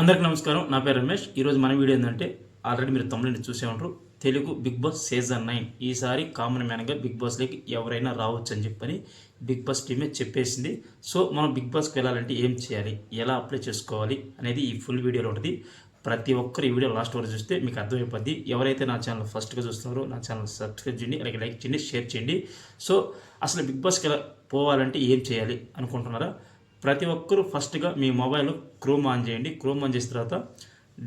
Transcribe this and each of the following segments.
అందరికీ నమస్కారం. నా పేరు రమేష్. ఈరోజు మన వీడియో ఏంటంటే ఆల్రెడీ మీరు తమిళని చూసే ఉంటారు. Telugu big boss season nine. ఈసారి కామన్ మ్యాన్గా బిగ్ బాస్లోకి ఎవరైనా రావచ్చు అని చెప్పని బిగ్ బాస్ టీమే చెప్పేసింది. సో మనం బిగ్ బాస్కి వెళ్ళాలంటే ఏం చేయాలి? ఎలా అప్లై చేసుకోవాలి? అనేది ఈ ఫుల్ వీడియోలో ఉంటుంది. ప్రతి ఒక్కరు ఈ వీడియో లాస్ట్ వరకు చూస్తే మీకు అర్థమైపోద్ది. ఎవరైతే నా ఛానల్ ఫస్ట్గా చూస్తున్నారో నా ఛానల్ సబ్స్క్రైబ్ చేయండి అలాగే లైక్ చేయండి షేర్ చేయండి. సో అసలు బిగ్ బాస్కి ఎలా పోవాలంటే ఏం చేయాలి అనుకుంటున్నారా? ప్రతి ఒక్కరూ ఫస్ట్గా మీ మొబైల్ క్రోమ్ ఆన్ చేయండి. క్రోమ్ ఆన్ చేసిన తర్వాత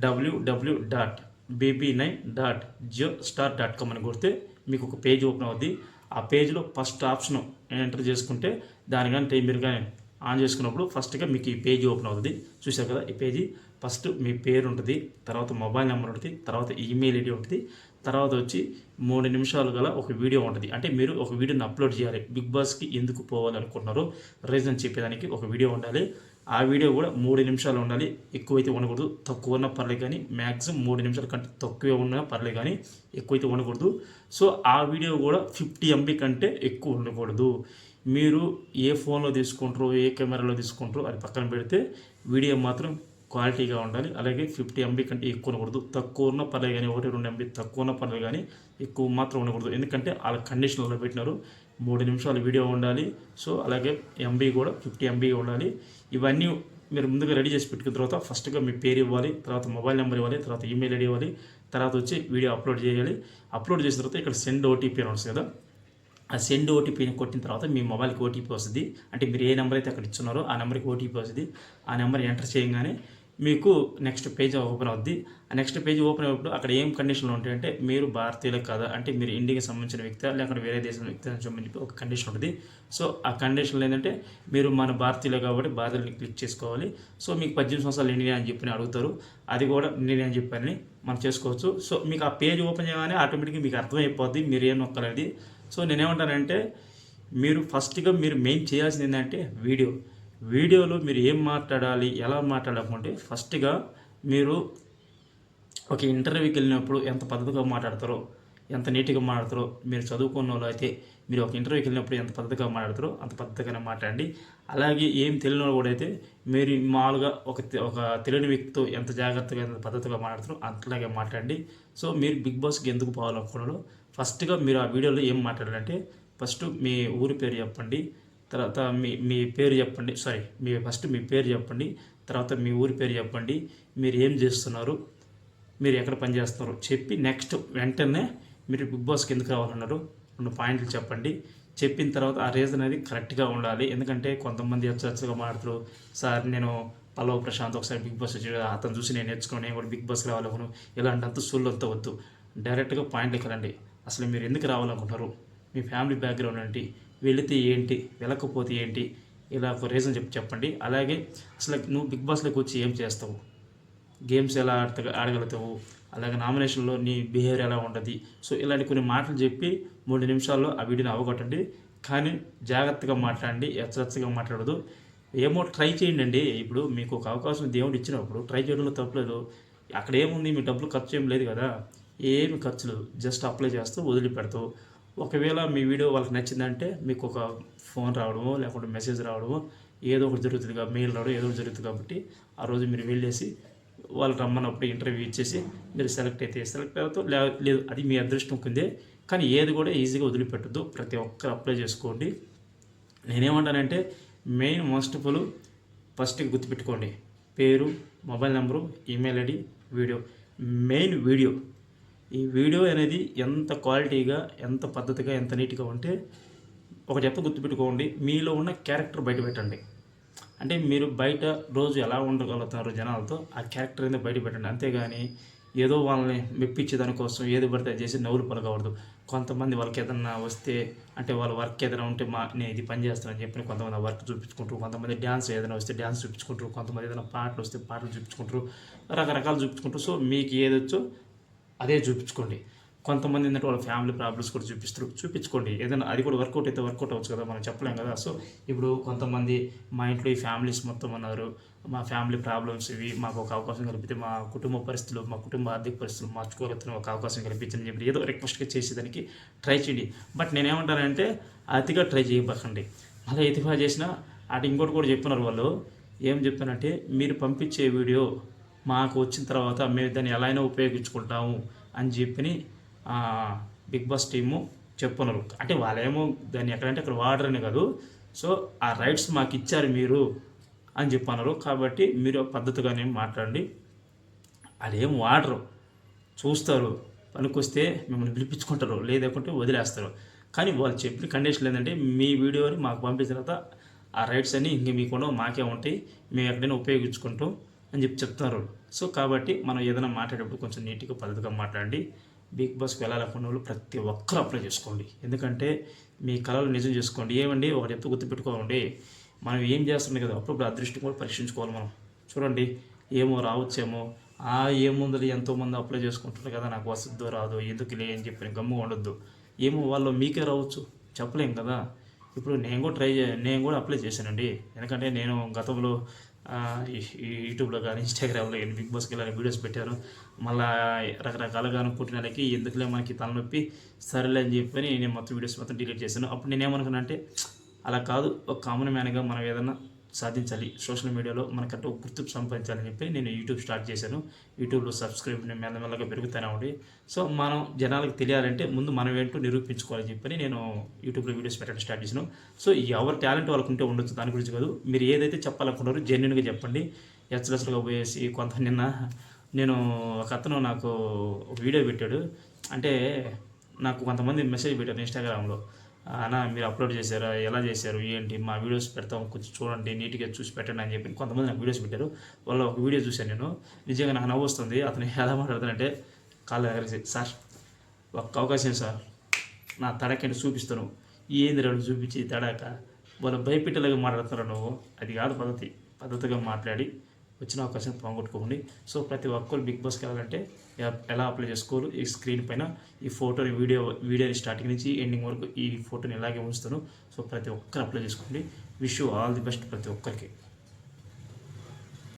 W W dot BB nine dot Jio star dot com అని కొడితే మీకు ఒక పేజ్ ఓపెన్ అవుద్ది. ఆ పేజ్లో ఫస్ట్ ఆప్షన్ ఎంటర్ చేసుకుంటే దాని కానీ మీరు కానీ ఆన్ చేసుకున్నప్పుడు ఫస్ట్గా మీకు ఈ పేజీ ఓపెన్ అవుతుంది చూసారు కదా ఈ పేజీ? ఫస్ట్ మీ పేరు ఉంటుంది తర్వాత మొబైల్ నెంబర్ ఉంటుంది తర్వాత ఈమెయిల్ ఐడి ఉంటుంది. తర్వాత వచ్చి మూడు నిమిషాలు గల ఒక వీడియో ఉంటుంది. అంటే మీరు ఒక వీడియోని అప్లోడ్ చేయాలి. బిగ్ బాస్కి ఎందుకు పోవాలనుకుంటున్నారో రీజన్ చెప్పేదానికి ఒక వీడియో ఉండాలి. ఆ వీడియో కూడా మూడు నిమిషాలు ఉండాలి. ఎక్కువైతే ఉండకూడదు. తక్కువ ఉన్నా పర్లేదు కానీ మ్యాక్సిమం మూడు నిమిషాల కంటే తక్కువే ఉన్నా పర్లేదు కానీ ఎక్కువైతే ఉండకూడదు. సో ఆ వీడియో కూడా ఫిఫ్టీ ఎంబీ కంటే ఎక్కువ ఉండకూడదు. మీరు ఏ ఫోన్లో తీసుకుంటారో ఏ కెమెరాలో తీసుకుంటారో అది పక్కన పెడితే వీడియో మాత్రం క్వాలిటీగా ఉండాలి. అలాగే ఫిఫ్టీ ఎంబీ కంటే ఎక్కువ ఉండకూడదు. తక్కువ ఉన్న పర్లేదు కానీ ఒకటి రెండు ఎంబీ తక్కువ ఉన్న పర్లేదు కానీ ఎక్కువ మాత్రం ఉండకూడదు. ఎందుకంటే వాళ్ళ కండిషన్లో పెట్టినారు. మూడు నిమిషాలు వీడియో ఉండాలి. సో అలాగే ఎంబీ కూడా ఫిఫ్టీ ఎంబీ ఉండాలి. ఇవన్నీ మీరు ముందుగా రెడీ చేసి పెట్టుకున్న తర్వాత ఫస్ట్గా మీ పేరు ఇవ్వాలి. తర్వాత మొబైల్ నెంబర్ ఇవ్వాలి. తర్వాత ఈమెయిల్ ఐడి ఇవ్వాలి. తర్వాత వచ్చి వీడియో అప్లోడ్ చేయాలి. అప్లోడ్ చేసిన తర్వాత ఇక్కడ సెండ్ ఓటీపీ అని వస్తుంది కదా. ఆ సెండ్ ఓటీపీని కొట్టిన తర్వాత మీ మొబైల్కి ఓటీపీ వస్తుంది. అంటే మీరు ఏ నెంబర్ అయితే అక్కడ ఇచ్చున్నారో ఆ నెంబర్కి ఓటీపీ వస్తుంది. ఆ నెంబర్ ఎంటర్ చేయగానే మీకు నెక్స్ట్ పేజ్ ఓపెన్ అవుద్ది. ఆ నెక్స్ట్ పేజ్ ఓపెన్ అయినప్పుడు అక్కడ ఏం కండిషన్లు ఉంటాయంటే మీరు భారతీయులు కాదా అంటే మీరు ఇండియాకి సంబంధించిన వ్యక్తి లేకపోతే వేరే దేశం వ్యక్తి అని చెప్పి ఒక కండిషన్ ఉంటుంది. సో ఆ కండిషన్లో ఏంటంటే మీరు మన భారతీయులు కాబట్టి భారతీయులని క్లిక్ చేసుకోవాలి. సో మీకు పద్దెనిమిది సంవత్సరాలు ఇండియా అని చెప్పి అడుగుతారు. అది కూడా ఇండియా అని చెప్పని మనం చేసుకోవచ్చు. సో మీకు ఆ పేజ్ ఓపెన్ చేయగానే ఆటోమేటిక్గా మీకు అర్థమైపోద్ది మీరు ఏం నొక్కలేదు. సో నేనేమంటానంటే మీరు ఫస్ట్గా మీరు మెయిన్ చేయాల్సింది ఏంటంటే వీడియో వీడియోలో మీరు ఏం మాట్లాడాలి ఎలా మాట్లాడాలంటే ఫస్ట్గా మీరు ఒక ఇంటర్వ్యూకి వెళ్ళినప్పుడు ఎంత పద్ధతిగా మాట్లాడతారో ఎంత నీట్గా మాట్లాడతారో మీరు చదువుకున్న వాళ్ళు అయితే మీరు ఒక ఇంటర్వ్యూకి వెళ్ళినప్పుడు ఎంత పద్ధతిగా మాట్లాడతారో అంత పద్ధతిగానే మాట్లాడండి. అలాగే ఏం తెలియని వాళ్ళు కూడా అయితే మీరు మామూలుగా ఒక ఒక తెలియని వ్యక్తితో ఎంత జాగ్రత్తగా ఎంత పద్ధతిగా మాట్లాడతారో అంతలాగే మాట్లాడండి. సో మీరు బిగ్ బాస్కి ఎందుకు పోవాలనుకున్నారో ఫస్ట్గా మీరు ఆ వీడియోలో ఏం మాట్లాడాలంటే ఫస్ట్ మీ ఊరి పేరు చెప్పండి. తర్వాత మీ మీ పేరు చెప్పండి. సారీ మీ ఫస్ట్ మీ పేరు చెప్పండి. తర్వాత మీ ఊరి పేరు చెప్పండి. మీరు ఏం చేస్తున్నారు? మీరు ఎక్కడ పని చేస్తున్నారు? చెప్పి నెక్స్ట్ వెంటనే మీరు బిగ్ బాస్కి ఎందుకు రావాలన్నారు. రెండు పాయింట్లు చెప్పండి. చెప్పిన తర్వాత ఆ రీజన్ అనేది కరెక్ట్గా ఉండాలి. ఎందుకంటే కొంతమంది హెచ్చరిగా మాట్లాడుతారు సార్ నేను పల్లవ ప్రశాంత్ ఒకసారి బిగ్ బాస్ వచ్చి అతను చూసి నేను నేర్చుకుని నేను కూడా బిగ్ బాస్కి రావాలనుకున్నాను ఇలాంటి అంత సొల్లు అంతా వద్దు. డైరెక్ట్గా పాయింట్లు రండి అసలు మీరు ఎందుకు రావాలనుకుంటారు మీ ఫ్యామిలీ బ్యాక్గ్రౌండ్ ఏంటి? వెళితే ఏంటి? వెళ్ళకపోతే ఏంటి? ఇలా ఒక రీజన్ చెప్పి చెప్పండి. అలాగే అసలు నువ్వు బిగ్ బాస్లోకి వచ్చి ఏం చేస్తావు? గేమ్స్ ఎలా ఆడత ఆడగలుగుతావు? అలాగే నామినేషన్లో నీ బిహేవియర్ ఎలా ఉంటుంది? సో ఇలాంటి కొన్ని మాటలు చెప్పి మూడు నిమిషాల్లో ఆ వీడియోని అవగొట్టండి. కానీ జాగ్రత్తగా మాట్లాడండి. హెచ్చరికగా మాట్లాడదు ఏమో ట్రై చేయండి అండి. ఇప్పుడు మీకు ఒక అవకాశం దేవుడు ఇచ్చినప్పుడు ట్రై చేయడంలో తప్పలేదు అక్కడ ఏముంది? మీ డబ్బులు ఖర్చు ఏం లేదు కదా. ఏమి ఖర్చులు జస్ట్ అప్లై చేస్తూ వదిలిపెడతావు. ఒకవేళ మీ వీడియో వాళ్ళకి నచ్చిందంటే మీకు ఒక ఫోన్ రావడమో లేకుంటే మెసేజ్ రావడమో ఏదో ఒకటి జరుగుతుంది కాబట్టి మెయిల్ రావడం ఏదో ఒకటి జరుగుతుంది కాబట్టి ఆ రోజు మీరు వెళ్ళేసి వాళ్ళు రమ్మన్నప్పుడు ఇంటర్వ్యూ ఇచ్చేసి మీరు సెలెక్ట్ అయితే సెలెక్ట్ అవుతూ లేదు అది మీ అదృష్టం కిందే. కానీ ఏది కూడా ఈజీగా వదిలిపెట్టద్దు. ప్రతి ఒక్కరు అప్లై చేసుకోండి. నేనేమంటానంటే main most of all first గుర్తుపెట్టుకోండి. పేరు mobile number email ID video. Main video. ఈ వీడియో అనేది ఎంత క్వాలిటీగా ఎంత పద్ధతిగా ఎంత నీట్గా ఉంటే ఒక చెప్ప గుర్తుపెట్టుకోండి. మీలో ఉన్న క్యారెక్టర్ బయట పెట్టండి. అంటే మీరు బయట రోజు ఎలా ఉండగలుగుతున్నారు జనాలతో ఆ క్యారెక్టర్ అనేది బయట పెట్టండి. అంతేగాని ఏదో వాళ్ళని మెప్పించే దానికోసం ఏది పడితే అది చేసి నవ్వులు పలకూడదు కొంతమంది వాళ్ళకి ఏదన్నా వస్తే అంటే వాళ్ళ వర్క్ ఏదైనా ఉంటే మా నేను ఇది పని చేస్తానని చెప్పి కొంతమంది వర్క్ చూపించుకుంటారు. కొంతమంది డ్యాన్స్ ఏదైనా వస్తే డ్యాన్స్ చూపించుకుంటారు. కొంతమంది ఏదైనా పాటలు వస్తే పాటలు చూపించుకుంటారు. రకరకాలు చూపించుకుంటారు. సో మీకు ఏదొచ్చో అదే చూపించుకోండి. కొంతమంది ఏంటంటే వాళ్ళ ఫ్యామిలీ ప్రాబ్లమ్స్ కూడా చూపిస్తారు. చూపించుకోండి. ఏదైనా అది కూడా వర్కౌట్ అయితే వర్కౌట్ అవ్వచ్చు కదా మనం చెప్పలేం కదా. సో ఇప్పుడు కొంతమంది మా ఇంట్లో ఈ ఫ్యామిలీస్ మొత్తం ఉన్నారు మా ఫ్యామిలీ ప్రాబ్లమ్స్ ఇవి మాకు ఒక అవకాశం కల్పితే మా కుటుంబ పరిస్థితులు మా కుటుంబ ఆర్థిక పరిస్థితులు మార్చుకోగలుగుతున్న ఒక అవకాశం కల్పించని చెప్పి ఏదో రిక్వెస్ట్గా చేసేదానికి ట్రై చేయండి. బట్ నేనేమంటానంటే అతిగా ట్రై చేయబకండి మళ్ళీ ఎతిఫా చేసినా అటు ఇంకోటి కూడా చెప్తున్నారు వాళ్ళు. ఏం చెప్తానంటే మీరు పంపించే వీడియో మాకు వచ్చిన తర్వాత మేము దాన్ని ఎలా అయినా ఉపయోగించుకుంటాము అని చెప్పి బిగ్ బాస్ టీము చెప్పున్నారు. అంటే వాళ్ళేమో దాన్ని ఎక్కడంటే అక్కడ వాడరని కాదు. సో ఆ రైట్స్ మాకు ఇచ్చారు మీరు అని చెప్పన్నారు. కాబట్టి మీరు పద్ధతిగానే మాట్లాడండి. అదేం వాడరు. చూస్తారు. పనికొస్తే మిమ్మల్ని పిలిపించుకుంటారు. లేదంటే వదిలేస్తారు. కానీ వాళ్ళు చెప్పిన కండిషన్ ఏంటంటే మీ వీడియోని మాకు పంపించిన తర్వాత ఆ రైట్స్ అన్నీ ఇంక మీకుండా మాకే ఉంటాయి. మేము ఎక్కడైనా ఉపయోగించుకుంటాం. అని చెప్పి చెప్తున్నారు. సో కాబట్టి మనం ఏదైనా మాట్లాడేటప్పుడు కొంచెం నీట్గా పద్ధతిగా మాట్లాడండి. బిగ్ బాస్కి వెళ్ళాలనుకున్న వాళ్ళు ప్రతి ఒక్కరు అప్లై చేసుకోండి. ఎందుకంటే మీ కళలు నిజం చేసుకోండి. ఏమండి? ఒకటి చెప్తూ గుర్తుపెట్టుకోండి. మనం ఏం చేస్తుంది కదా? అప్పుడప్పుడు అదృష్టం కూడా పరీక్షించుకోవాలి మనం. చూడండి ఏమో రావచ్చేమో. ఆ ఏముందని ఎంతోమంది అప్లై చేసుకుంటున్నారు కదా? నాకు వస్తుందో రాదో ఎందుకు లే అని చెప్పి గమ్ము ఉండొద్దు. ఏమో వాళ్ళు మీకే రావచ్చు. చెప్పలేం కదా? ఇప్పుడు నేను కూడా ట్రై చే నేను కూడా అప్లై చేశానండి. ఎందుకంటే నేను గతంలో యూట్యూబ్లో కానీ ఇన్స్టాగ్రామ్లో కానీ బిగ్ బాస్కి వెళ్ళి వీడియోస్ పెట్టారు. మళ్ళీ రకరకాలుగా పుట్టిన వాళ్ళకి ఎందుకులే మనకి తలనొప్పి? సరేలే అని చెప్పి నేను మొత్తం వీడియోస్ మొత్తం డిలీట్ చేశాను. అప్పుడు నేను అంటే అలా కాదు ఒక కామన్ మ్యాన్గా మనం ఏదైనా సాధించాలి. సోషల్ మీడియాలో మనకంటే ఒక గుర్తింపు సంపాదించాలని చెప్పి నేను యూట్యూబ్ స్టార్ట్ చేశాను. యూట్యూబ్లో సబ్స్క్రైబ్ మెల్లమెల్లగా పెరుగుతూనే ఉండి సో మనం జనాలకు తెలియాలంటే ముందు మనం ఏంటో నిరూపించుకోవాలని చెప్పని నేను యూట్యూబ్లో వీడియోస్ పెట్టడం స్టార్ట్ చేశాను. సో ఎవరి టాలెంట్ వాళ్ళకు ఉంటే ఉండొచ్చు దాని గురించి కాదు. మీరు ఏదైతే చెప్పాలనుకుంటారో జెన్యున్గా చెప్పండి. ఎచ్చలసలుగా పోయేసి కొంత నిన్న నేను ఒక అతను నాకు వీడియో పెట్టాడు. అంటే నాకు కొంతమంది మెసేజ్ పెట్టారు ఇన్స్టాగ్రామ్లో. అన్న మీరు అప్లోడ్ చేశారా? ఎలా చేశారు? ఏంటి? మా వీడియోస్ పెడతాం. కొంచెం చూడండి నీట్గా చూసి పెట్టండి అని చెప్పి కొంతమంది నాకు వీడియోస్ పెట్టారు. వాళ్ళు ఒక వీడియో చూశాను నేను. నిజంగా నాకు నవ్వు వస్తుంది. అతను ఎలా మాట్లాడుతానంటే కాళ్ళు దగ్గర సార్ ఒక్క అవకాశం సార్. నా తడకంటే చూపిస్తాను. ఏంది రెండు చూపించి తడాక? వాళ్ళు భయపెట్టేలాగా మాట్లాడుతున్నారు నువ్వు? అది కాదు పద్ధతి. పద్ధతిగా మాట్లాడి వచ్చిన అవకాశం పోగొట్టుకోండి సో ప్రతి ఒక్కరు బిగ్ బాస్కి వెళ్ళాలంటే ఎలా అప్లై చేసుకోవాలి ఈ స్క్రీన్ పైన ఈ ఫోటోని వీడియో వీడియోని స్టార్టింగ్ నుంచి ఎండింగ్ వరకు ఈ ఫోటోని ఇలాగే ఉంచుతాను. సో ప్రతి ఒక్కరు అప్లై చేసుకోండి. విష్ ఆల్ ది బెస్ట్ ప్రతి ఒక్కరికి.